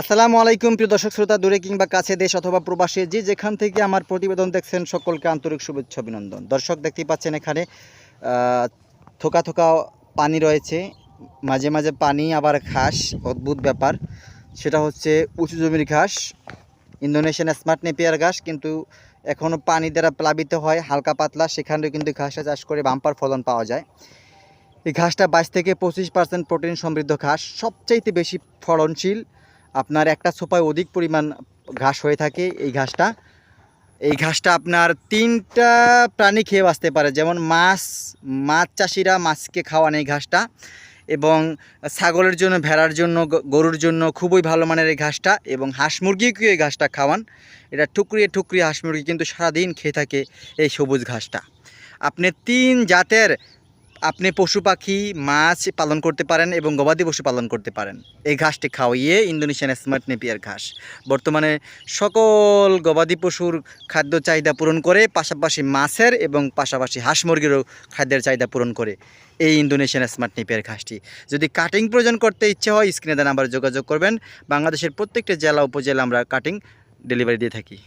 আসসালামু আলাইকুম, প্রিয় দর্শক শ্রোতা, দূরে কিংবা কাছে দেশ অথবা প্রবাসী, যে যেখান থেকে আমার প্রতিবেদন দেখছেন, সকলকে আন্তরিক শুভেচ্ছা, অভিনন্দন। দর্শক দেখতেই পাচ্ছেন এখানে থোকা থোকা পানি রয়েছে। মাঝে মাঝে পানি আবার ঘাস, অদ্ভুত ব্যাপার। সেটা হচ্ছে উঁচু জমির ঘাস, ইন্দোনেশিয়ান স্মার্ট নেপিয়ার ঘাস, কিন্তু এখনও পানি দ্বারা প্লাবিত হয়, হালকা পাতলা, সেখানেও কিন্তু ঘাসটা চাষ করে বাম্পার ফলন পাওয়া যায়। এই ঘাসটা বাইশ থেকে পঁচিশ পার্সেন্ট প্রোটিন সমৃদ্ধ ঘাস, সবচাইতে বেশি ফলনশীল আপনার একটা সোপায় অধিক পরিমাণ ঘাস হয়ে থাকে এই ঘাসটা। এই ঘাসটা আপনার তিনটা প্রাণী খেয়ে বাঁচতে পারে, যেমন মাছ মাছ চাষিরা মাছকে খাওয়ান এই ঘাসটা এবং ছাগলের জন্য, ভেড়ার জন্য গরুর জন্য খুবই ভালো মানের এই ঘাসটা এবং হাঁস মুরগিকেও এই ঘাসটা খাওয়ান। এটা ঠুকরিয়ে ঠুকরিয়ে হাঁস মুরগি কিন্তু সারাদিন খেয়ে থাকে এই সবুজ ঘাসটা। আপনি তিন জাতের আপনি পশু পাখি, মাছ পালন করতে পারেন এবং গবাদি পশু পালন করতে পারেন। এই ঘাসটি খাওয়িয়ে ইন্দোনেশিয়ান স্মার্ট নেপিয়ার ঘাস। বর্তমানে সকল গবাদি পশুর খাদ্য চাহিদা পূরণ করে, পাশাপাশি মাছের এবং পাশাপাশি হাঁস মুরগিরও খাদ্যের চাহিদা পূরণ করে এই ইন্দোনেশিয়ান স্মার্ট নেপিয়ার ঘাসটি। যদি কাটিং প্রয়োজন করতে ইচ্ছে হয়, স্ক্রিনে দেন নাম্বারে যোগাযোগ করবেন। বাংলাদেশের প্রত্যেকটা জেলা, উপজেলা আমরা কাটিং ডেলিভারি দিয়ে থাকি।